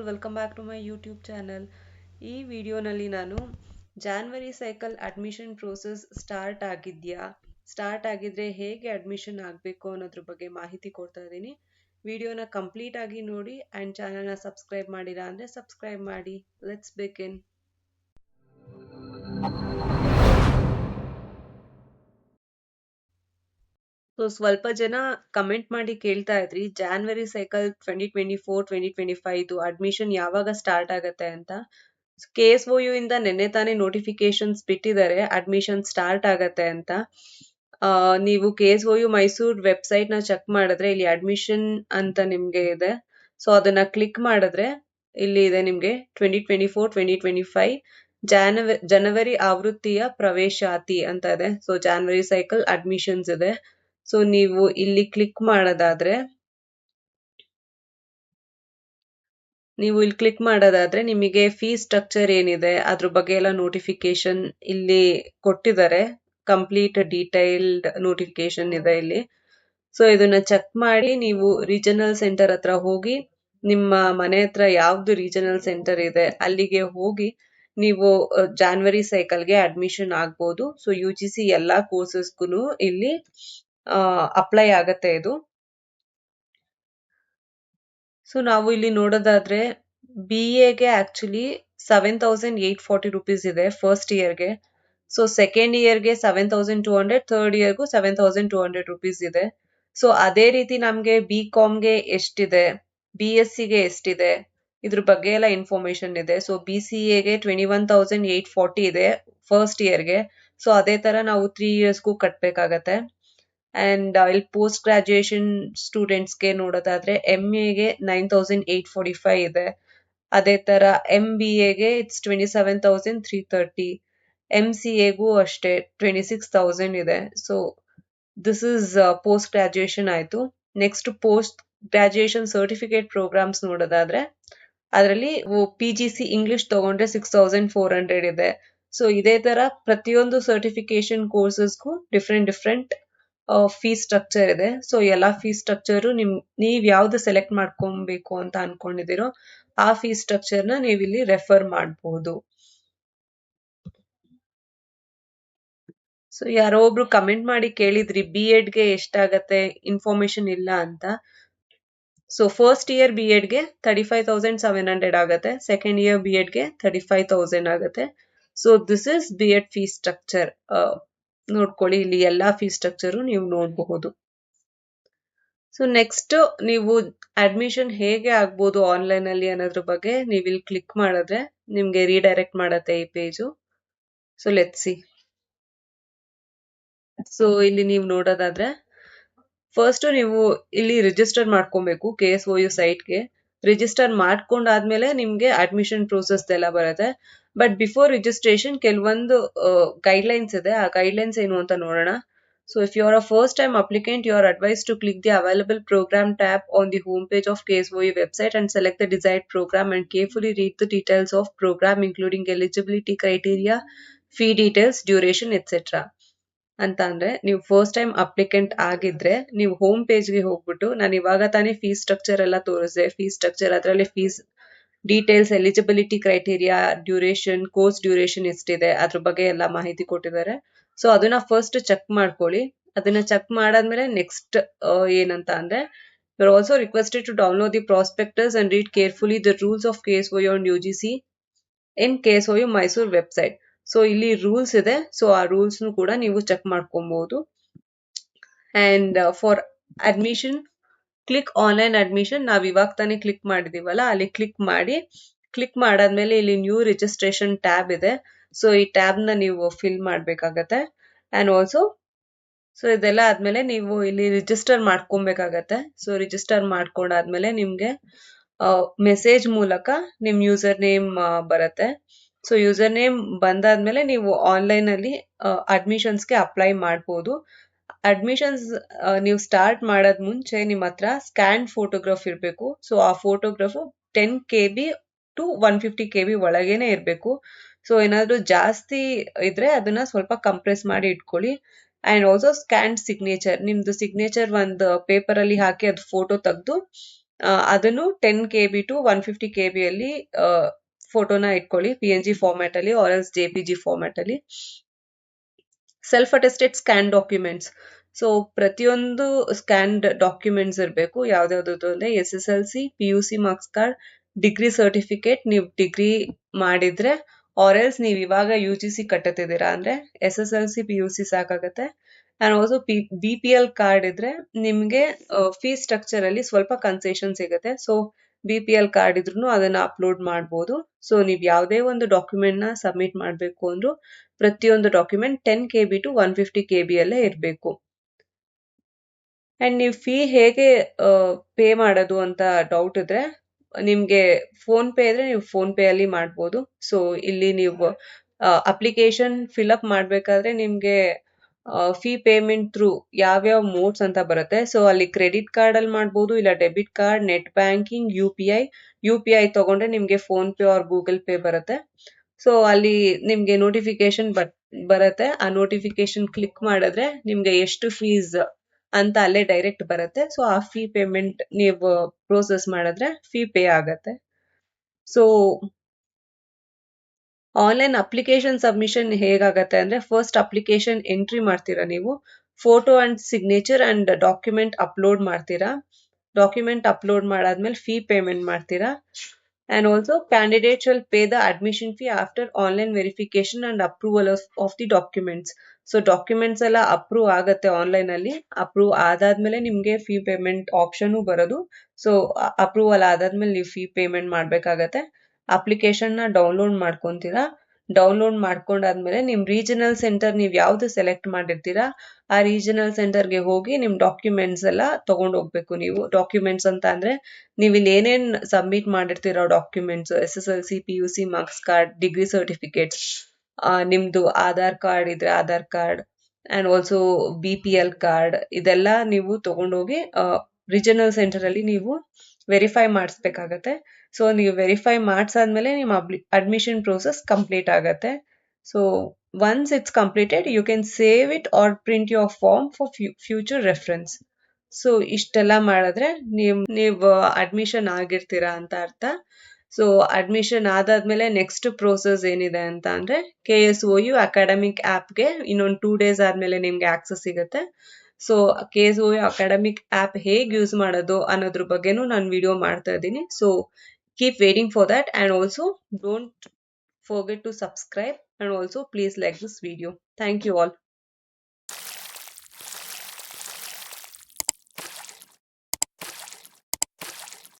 All welcome back to my YouTube channel ಈ ವಿಡಿಯೋನಲ್ಲಿ ನಾನು January cycle admission process start ಆಗಿದೆಯಾ? ಸ್ಟಾರ್ಟ್ ಆಗಿದ್ರೆ ಹೇಗೆ ಅಡ್ಮಿಷನ್ ಆಗಬೇಕು ಅನ್ನೋದ್ರ ಬಗ್ಗೆ ಮಾಹಿತಿ ಕೊಡ್ತಾ ಇದ್ದೀನಿ. ವಿಡಿಯೋನ ಕಂಪ್ಲೀಟ್ ಆಗಿ ನೋಡಿ ಆ್ಯಂಡ್ ಚಾನಲ್ನ ಸಬ್ಸ್ಕ್ರೈಬ್ ಮಾಡಿಲ್ಲ ಅಂದರೆ ಸಬ್ಸ್ಕ್ರೈಬ್ ಮಾಡಿ. ಲೆಟ್ಸ್ ಬೇಕಿನ್ ಸೊ ಸ್ವಲ್ಪ ಜನ ಕಮೆಂಟ್ ಮಾಡಿ ಕೇಳ್ತಾ ಇದ್ರಿ January cycle twenty twenty four twenty twenty five admission ಯಾವಾಗ ಸ್ಟಾರ್ಟ್ ಆಗುತ್ತೆ ಅಂತ? ಕೆ ಎಸ್ ಒ ಯು ಇಂದ ನಿನ್ನೆ ತಾನೇ ನೋಟಿಫಿಕೇಶನ್ಸ್ ಬಿಟ್ಟಿದ್ದಾರೆ ಅಡ್ಮಿಷನ್ ಸ್ಟಾರ್ಟ್ ಆಗತ್ತೆ ಅಂತ. ನೀವು K S O U Mysore ವೆಬ್ಸೈಟ್ನ check ಮಾಡಿದ್ರೆ ಇಲ್ಲಿ ಅಡ್ಮಿಷನ್ ಅಂತ ನಿಮ್ಗೆ ಇದೆ. ಸೊ ಅದನ್ನ ಕ್ಲಿಕ್ ಮಾಡಿದ್ರೆ ಇಲ್ಲಿ ಇದೆ ನಿಮ್ಗೆ twenty twenty four twenty twenty five January ಜನವರಿ ಆವೃತ್ತಿಯ ಪ್ರವೇಶಾತಿ ಅಂತ ಇದೆ. ಸೊ ಜಾನ್ವರಿ ಸೈಕಲ್ ಅಡ್ಮಿಷನ್ಸ್ ಇದೆ. ಸೊ ನೀವು ಇಲ್ಲಿ ಕ್ಲಿಕ್ ಮಾಡೋದಾದ್ರೆ, ನೀವು ಇಲ್ಲಿ ಕ್ಲಿಕ್ ಮಾಡೋದಾದ್ರೆ ನಿಮಗೆ ಫೀ ಸ್ಟ್ರಕ್ಚರ್ ಏನಿದೆ, ಅದ್ರ ಬಗ್ಗೆ ಎಲ್ಲ ನೋಟಿಫಿಕೇಶನ್ ಇಲ್ಲಿ ಕೊಟ್ಟಿದ್ದಾರೆ. ಕಂಪ್ಲೀಟ್ ಡೀಟೈಲ್ಡ್ ನೋಟಿಫಿಕೇಶನ್ ಇದೆ ಇಲ್ಲಿ. ಸೊ ಇದನ್ನ ಚೆಕ್ ಮಾಡಿ ನೀವು ರೀಜನಲ್ ಸೆಂಟರ್ ಹತ್ರ ಹೋಗಿ, ನಿಮ್ಮ ಮನೆ ಹತ್ರ ಯಾವ್ದು ರೀಜನಲ್ ಸೆಂಟರ್ ಇದೆ, ಅಲ್ಲಿಗೆ ಹೋಗಿ ನೀವು ಜಾನ್ವರಿ ಸೈಕಲ್ಗೆ ಅಡ್ಮಿಷನ್ ಆಗ್ಬೋದು. ಸೊ ಯು ಜಿ ಸಿ ಎಲ್ಲಾ ಕೋರ್ಸಸ್ಗೂ ಇಲ್ಲಿ ಅಪ್ಲೈ ಆಗತ್ತೆ ಇದು. ಸೊ ನಾವು ಇಲ್ಲಿ ನೋಡೋದಾದ್ರೆ ಬಿ ಎಗೆ actually seven thousand eight forty rupees ಇದೆ ಫಸ್ಟ್ ಇಯರ್ಗೆ ಸೊ ಸೆಕೆಂಡ್ ಇಯರ್ಗೆ seven thousand two hundred third ಇಯರ್ಗೂ seven thousand two hundred rupees ಇದೆ. ಸೊ ಅದೇ ರೀತಿ ನಮಗೆ ಬಿ ಕಾಮ್ಗೆ ಎಷ್ಟಿದೆ ಬಿ ಎಸ್ ಸಿಗೆ ಎಷ್ಟಿದೆ, ಇದ್ರ ಬಗ್ಗೆ ಎಲ್ಲ ಇನ್ಫಾರ್ಮೇಶನ್ ಇದೆ. ಸೊ ಬಿ ಸಿ ಎಗೆ twenty one thousand eight forty ಇದೆ ಫಸ್ಟ್ ಇಯರ್ಗೆ ಸೊ ಅದೇ ತರ ನಾವು ತ್ರೀ ಇಯರ್ಸ್ಗೂ ಕಟ್ಬೇಕಾಗತ್ತೆ. ಅಂಡ್ ಇಲ್ಲಿ ಪೋಸ್ಟ್ ಗ್ರಾಜುಯೇಷನ್ ಸ್ಟೂಡೆಂಟ್ಸ್ಗೆ ನೋಡೋದಾದ್ರೆ ಎಂ ಗೆ nine thousand eight forty five ಇದೆ. ಅದೇ ತರ ಎಂ ಬಿ ಎಗೆ it's twenty seven thousand three thirty M C ಎಗೂ ಅಷ್ಟೇ ಟ್ವೆಂಟಿ ಸಿಕ್ಸ್ ಥೌಸಂಡ್ ಇದೆ. So this is post graduation ಆಯ್ತು. Next post graduation certificate programmes ನೋಡೋದಾದ್ರೆ ಅದರಲ್ಲಿ ಪಿ ಜಿ ಸಿ ಇಂಗ್ಲಿಷ್ ತಗೊಂಡ್ರೆ ಸಿಕ್ಸ್ ಥೌಸಂಡ್ ಫೋರ್ ಹಂಡ್ರೆಡ್ ಇದೆ. So ಇದೇ ತರ ಪ್ರತಿಯೊಂದು ಸರ್ಟಿಫಿಕೇಶನ್ ಕೋರ್ಸಸ್ಗೂ ಡಿಫ್ರೆಂಟ್ ಡಿಫ್ರೆಂಟ್ ಫೀ ಸ್ಟ್ರಕ್ಚರ್ ಇದೆ. ಸೊ ಎಲ್ಲ ಫೀ ಸ್ಟ್ರಕ್ಚರ್ ನಿಮ್, ನೀವ್ ಯಾವ್ದು ಸೆಲೆಕ್ಟ್ ಮಾಡ್ಕೊಬೇಕು ಅಂತ ಅನ್ಕೊಂಡಿದಿರೋ ಆ ಫೀ ಸ್ಟ್ರಕ್ಚರ್ನ ನೀವು ಇಲ್ಲಿ ರೆಫರ್ ಮಾಡಬಹುದು ಸೊ ಯಾರೋ ಒಬ್ರು ಕಮೆಂಟ್ ಮಾಡಿ ಕೇಳಿದ್ರಿ ಬಿ ಎಡ್ಗೆ ಎಷ್ಟಾಗತ್ತೆ ಇನ್ಫಾರ್ಮೇಶನ್ ಇಲ್ಲ ಅಂತ. So first year B ಎಡ್ಗೆ thirty five thousand seven hundred ಆಗುತ್ತೆ ಸೆಕೆಂಡ್ ಇಯರ್ ಬಿ ಎಡ್ಗೆ ತರ್ಟಿ ಫೈವ್ ತೌಸಂಡ್ ಆಗುತ್ತೆ. So this is B Ed fee structure ನೋಡ್ಕೊಳ್ಳಿ. ಇಲ್ಲಿ ಎಲ್ಲಾ ಫೀಸ್ ಸ್ಟ್ರಕ್ಚರ್ ನೀವು ನೋಡಬಹುದು. ಸೊ ನೆಕ್ಸ್ಟ್ ನೀವು ಅಡ್ಮಿಷನ್ ಹೇಗೆ ಆಗ್ಬೋದು ಆನ್ಲೈನ್ ಅಲ್ಲಿ ಅನ್ನೋದ್ರ ಬಗ್ಗೆ ನೀವು ಇಲ್ಲಿ ಕ್ಲಿಕ್ ಮಾಡಿದ್ರೆ ನಿಮ್ಗೆ ರೀಡೈರೆಕ್ಟ್ ಮಾಡತ್ತೆ ಈ page so let see so ಇಲ್ಲಿ ನೀವು ನೋಡೋದಾದ್ರೆ ಫಸ್ಟ್ ನೀವು ಇಲ್ಲಿ ರಿಜಿಸ್ಟರ್ ಮಾಡ್ಕೊಬೇಕು ಕೆ ಎಸ್ ಒ ಯು ಸೈಟ್ಗೆ ರಿಜಿಸ್ಟರ್ ಮಾಡ್ಕೊಂಡಾದ್ಮೇಲೆ ನಿಮ್ಗೆ ಅಡ್ಮಿಷನ್ ಪ್ರೋಸೆಸ್ ಎಲ್ಲ ಬರುತ್ತೆ. ಬಟ್ ಬಿಫೋರ್ ರಿಜಿಸ್ಟ್ರೇಷನ್ ಕೆಲವೊಂದು ಗೈಡ್ಲೈನ್ಸ್ ಇದೆ. ಆ ಗೈಡ್ಲೈನ್ಸ್ ಏನು ಅಂತ ನೋಡೋಣ. So if you are a first time applicant you are advise to click the available programme tab on the home page of K S U website and select the decide programme and carefully read the details of programme including eligibility criteria fee details duration etcetera ಅಂತ ಅಂದ್ರೆ ನೀವು first time applicant ಆಗಿದ್ರೆ ನೀವು home ಪೇಜ್ಗೆ ಹೋಗ್ಬಿಟ್ಟು ನಾನು ಇವಾಗ ತಾನೇ fees structure ಎಲ್ಲ ತೋರಿಸಿದೆ. ಫೀಸ್ ಸ್ಟ್ರಕ್ಚರ್ ಅದರಲ್ಲಿ fees details eligibility criteria duration course duration ಎಷ್ಟಿದೆ ಅದ್ರ ಬಗ್ಗೆ ಎಲ್ಲ ಮಾಹಿತಿ ಕೊಟ್ಟಿದ್ದಾರೆ. ಸೊ ಅದನ್ನ ಫಸ್ಟ್ ಚೆಕ್ ಮಾಡ್ಕೊಳ್ಳಿ. ಅದನ್ನ ಚೆಕ್ ಮಾಡಾದ್ಮೇಲೆ ನೆಕ್ಸ್ಟ್ ಏನಂತ ಅಂದ್ರೆ you are also requested to download the prospectus and read carefully the rules of case on U G C in case U Mysore website so ಇಲ್ಲಿ ರೂಲ್ಸ್ ಇದೆ. So ಆ rules ಕೂಡ ನೀವು ಚೆಕ್ ಮಾಡ್ಕೊಬಹುದು and for admission click online admission ನಾವ್ ಇವಾಗ ತಾನೇ click ಮಾಡಿದೀವಲ್ಲ, ಅಲ್ಲಿ ಕ್ಲಿಕ್ ಮಾಡಿ. ಕ್ಲಿಕ್ ಮಾಡಾದ್ಮೇಲೆ ಇಲ್ಲಿ ನ್ಯೂ ರಿಜಿಸ್ಟ್ರೇಷನ್ ಟ್ಯಾಬ್ ಇದೆ. ಸೊ ಈ ಟ್ಯಾಬ್ನ ನೀವು ಫಿಲ್ ಮಾಡ್ಬೇಕಾಗತ್ತೆ. ಅಂಡ್ ಆಲ್ಸೋ ಸೊ ಇದೆಲ್ಲ ಆದ್ಮೇಲೆ ನೀವು ಇಲ್ಲಿ ರಿಜಿಸ್ಟರ್ ಮಾಡ್ಕೊಬೇಕಾಗತ್ತೆ. ಸೊ ರಿಜಿಸ್ಟರ್ ಮಾಡ್ಕೊಂಡಾದ್ಮೇಲೆ ನಿಮ್ಗೆ ಮೆಸೇಜ್ ಮೂಲಕ ನಿಮ್ ಯೂಸರ್ ನೇಮ್ ಬರುತ್ತೆ. ಸೊ ಯೂಸರ್ ನೇಮ್ ಬಂದಾದ್ಮೇಲೆ ನೀವು ಆನ್ಲೈನ್ ಅಲ್ಲಿ ಅಡ್ಮಿಷನ್ಸ್ಗೆ ಅಪ್ಲೈ ಮಾಡ್ಬೋದು. ಅಡ್ಮಿಷನ್ಸ್ ನೀವು ಸ್ಟಾರ್ಟ್ ಮಾಡೋದ್ ಮುಂಚೆ ನಿಮ್ಮ ಹತ್ರ ಸ್ಕ್ಯಾನ್ ಫೋಟೋಗ್ರಾಫ್ ಇರಬೇಕು. ಸೊ ಆ photograph ten K B to one fifty K B ಒಳಗೇನೆ ಇರಬೇಕು. ಸೊ ಏನಾದ್ರು ಜಾಸ್ತಿ ಇದ್ರೆ ಅದನ್ನ ಸ್ವಲ್ಪ ಕಂಪ್ರೆಸ್ ಮಾಡಿ ಇಟ್ಕೊಳ್ಳಿ. ಅಂಡ್ ಆಲ್ಸೋ ಸ್ಕ್ಯಾನ್ ಸಿಗ್ನೇಚರ್ ನಿಮ್ದು ಸಿಗ್ನೇಚರ್ ಒಂದು ಪೇಪರ್ ಅಲ್ಲಿ ಹಾಕಿ ಅದು ಫೋಟೋ ತೆಗೆದು ಅದನ್ನು ten K B to one fifty K ಬಿಯಲ್ಲಿ ಫೋಟೋನ ಇಟ್ಕೊಳ್ಳಿ ಪಿ ಎನ್ ಜಿ ಫಾರ್ಮ್ಯಾಟ್ ಅಲ್ಲಿ or as J P G format ಅಲ್ಲಿ. Self attested scan documents so ಪ್ರತಿಯೊಂದು ಸ್ಕ್ಯಾನ್ಡ್ ಡಾಕ್ಯುಮೆಂಟ್ಸ್ ಇರಬೇಕು. ಯಾವ್ದಾವ್ದು ಅಂದ್ರೆ S S L C P U C marks card degree certificate ನೀವು degree ಮಾಡಿದ್ರೆ ಆರ್ ಎಲ್ಸ್ ನೀವು ಇವಾಗ ಯು ಜಿ ಸಿ ಕಟ್ಟತಿದ್ದೀರಾ ಅಂದ್ರೆ S S L C P U C ಸಾಕಾಗತ್ತೆ. And also P B P L card ಇದ್ರೆ ನಿಮ್ಗೆ fees structure ಅಲ್ಲಿ ಸ್ವಲ್ಪ ಕನ್ಸೆಷನ್ ಸಿಗುತ್ತೆ. So B P L card ಇದ್ರೂ ಅದನ್ನ ಅಪ್ಲೋಡ್ ಮಾಡಬಹುದು ಸೊ ನೀವು ಯಾವುದೇ ಒಂದು ಡಾಕ್ಯುಮೆಂಟ್ನ ಸಬ್ಮಿಟ್ ಮಾಡಬೇಕು ಅಂದ್ರು ಪ್ರತಿಯೊಂದು document ten K B to one fifty K B ಅಲ್ಲೇ ಇರಬೇಕು. ಅಂಡ್ ನೀವು ಫೀ ಹೇಗೆ ಪೇ ಮಾಡೋದು ಅಂತ ಡೌಟ್ ಇದ್ರೆ ನಿಮ್ಗೆ ಫೋನ್ ಪೇ ಇದ್ರೆ ನೀವು ಫೋನ್ ಪೇ ಅಲ್ಲಿ ಮಾಡ್ಬೋದು. ಸೊ ಇಲ್ಲಿ ನೀವು ಅಪ್ಲಿಕೇಶನ್ ಫಿಲ್ ಅಪ್ ಮಾಡ್ಬೇಕಾದ್ರೆ ನಿಮ್ಗೆ ಫೀ ಪೇಮೆಂಟ್ ಥ್ರೂ ಯಾವ್ಯಾವ ಮೋಡ್ಸ್ ಅಂತ ಬರುತ್ತೆ. ಸೊ ಅಲ್ಲಿ ಕ್ರೆಡಿಟ್ ಕಾರ್ಡ್ ಅಲ್ಲಿ ಮಾಡ್ಬೋದು, ಇಲ್ಲ debit card net banking U P I U P I ತಗೊಂಡ್ರೆ ನಿಮ್ಗೆ PhonePe or Google pay ಬರುತ್ತೆ. ಸೊ ಅಲ್ಲಿ ನಿಮ್ಗೆ ನೋಟಿಫಿಕೇಶನ್ ಬರುತ್ತೆ. ಆ ನೋಟಿಫಿಕೇಶನ್ ಕ್ಲಿಕ್ ಮಾಡಿದ್ರೆ ನಿಮ್ಗೆ ಎಷ್ಟು ಫೀಸ್ ಅಂತ ಅಲ್ಲೇ ಡೈರೆಕ್ಟ್ ಬರುತ್ತೆ. ಸೊ ಆ ಫೀ ಪೇಮೆಂಟ್ ನೀವು ಪ್ರೋಸೆಸ್ ಮಾಡಿದ್ರೆ ಫೀ ಪೇ ಆಗತ್ತೆ. ಸೊ ಆನ್ಲೈನ್ ಅಪ್ಲಿಕೇಶನ್ ಸಬ್ಮಿಷನ್ ಹೇಗಾಗತ್ತೆ ಅಂದ್ರೆ ಫಸ್ಟ್ ಅಪ್ಲಿಕೇಶನ್ ಎಂಟ್ರಿ ಮಾಡ್ತೀರಾ ನೀವು photo and signature and document upload ಮಾಡ್ತೀರಾ ಡಾಕ್ಯುಮೆಂಟ್ ಅಪ್ಲೋಡ್ ಮಾಡಾದ್ಮೇಲೆ ಫೀ ಪೇಮೆಂಟ್ ಮಾಡ್ತೀರಾ and also candidate will pay the admission fee after online verification and approval of the documents so documents ಎಲ್ಲ approve ಆಗುತ್ತೆ online ಅಲ್ಲಿ approve ಆದಾದ್ಮೇಲೆ ನಿಮ್ಗೆ fee payment option ಬರೋದು. So approval ಆದಾದ್ಮೇಲೆ ನೀವು ಫೀ ಪೇಮೆಂಟ್ ಮಾಡ್ಬೇಕಾಗತ್ತೆ. ಅಪ್ಲಿಕೇಶನ್ನ ಡೌನ್ಲೋಡ್ ಮಾಡ್ಕೊಂತೀರಾ? ಡೌನ್ಲೋಡ್ ಮಾಡ್ಕೊಂಡಾದ್ಮೇಲೆ ನಿಮ್ ರೀಜನಲ್ ಸೆಂಟರ್ ನೀವು ಯಾವ್ದು ಸೆಲೆಕ್ಟ್ ಮಾಡಿರ್ತೀರಾ, ಆ ರೀಜನಲ್ ಸೆಂಟರ್ಗೆ ಹೋಗಿ ನಿಮ್ ಡಾಕ್ಯುಮೆಂಟ್ಸ್ ಎಲ್ಲ ತಗೊಂಡ್ ಹೋಗ್ಬೇಕು ನೀವು. ಡಾಕ್ಯುಮೆಂಟ್ಸ್ ಅಂತ ಅಂದ್ರೆ ನೀವು ಇಲ್ಲಿ ಏನೇನ್ submit ಮಾಡಿರ್ತೀರೋ documents S S L C P U C marks card degree certificate ನಿಮ್ದು ಆಧಾರ್ ಕಾರ್ಡ್ ಇದ್ರೆ Aadhaar card and also B P L card ಇದೆಲ್ಲ ನೀವು ತಗೊಂಡೋಗಿ ರೀಜನಲ್ ಸೆಂಟರ್ ಅಲ್ಲಿ ನೀವು ವೆರಿಫೈ ಮಾಡಿಸ್ಬೇಕಾಗತ್ತೆ. ಸೊ ನೀವು ವೆರಿಫೈ ಮಾಡಿಸಾದ್ಮೇಲೆ ನಿಮ್ಮ ಅಡ್ಮಿಷನ್ ಪ್ರೋಸೆಸ್ ಕಂಪ್ಲೀಟ್ ಆಗತ್ತೆ. So once it's completed you can save it or print your form for future reference so ಇಷ್ಟೆಲ್ಲ ಮಾಡಿದ್ರೆ ನೀವು ನೀವು ಅಡ್ಮಿಷನ್ ಆಗಿರ್ತೀರಾ ಅಂತ ಅರ್ಥ. ಸೊ ಅಡ್ಮಿಷನ್ ಆದಾದ್ಮೇಲೆ ನೆಕ್ಸ್ಟ್ ಪ್ರೋಸೆಸ್ ಏನಿದೆ ಅಂತ ಅಂದ್ರೆ K S O U academic ಆಪ್ಗೆ ಇನ್ನೊಂದು ಟೂ ಡೇಸ್ ಆದ್ಮೇಲೆ ನಿಮ್ಗೆ ಆಕ್ಸಸ್ ಸಿಗುತ್ತೆ. So K S academic app ಹೇಗೆ ಯೂಸ್ ಮಾಡೋದು ಅನ್ನೋದ್ರ ಬಗ್ಗೆನೂ ನಾನು ವಿಡಿಯೋ ಮಾಡ್ತಾ ಇದ್ದೀನಿ. So keep waiting for that and also don't forget to subscribe and also please like this video thank you all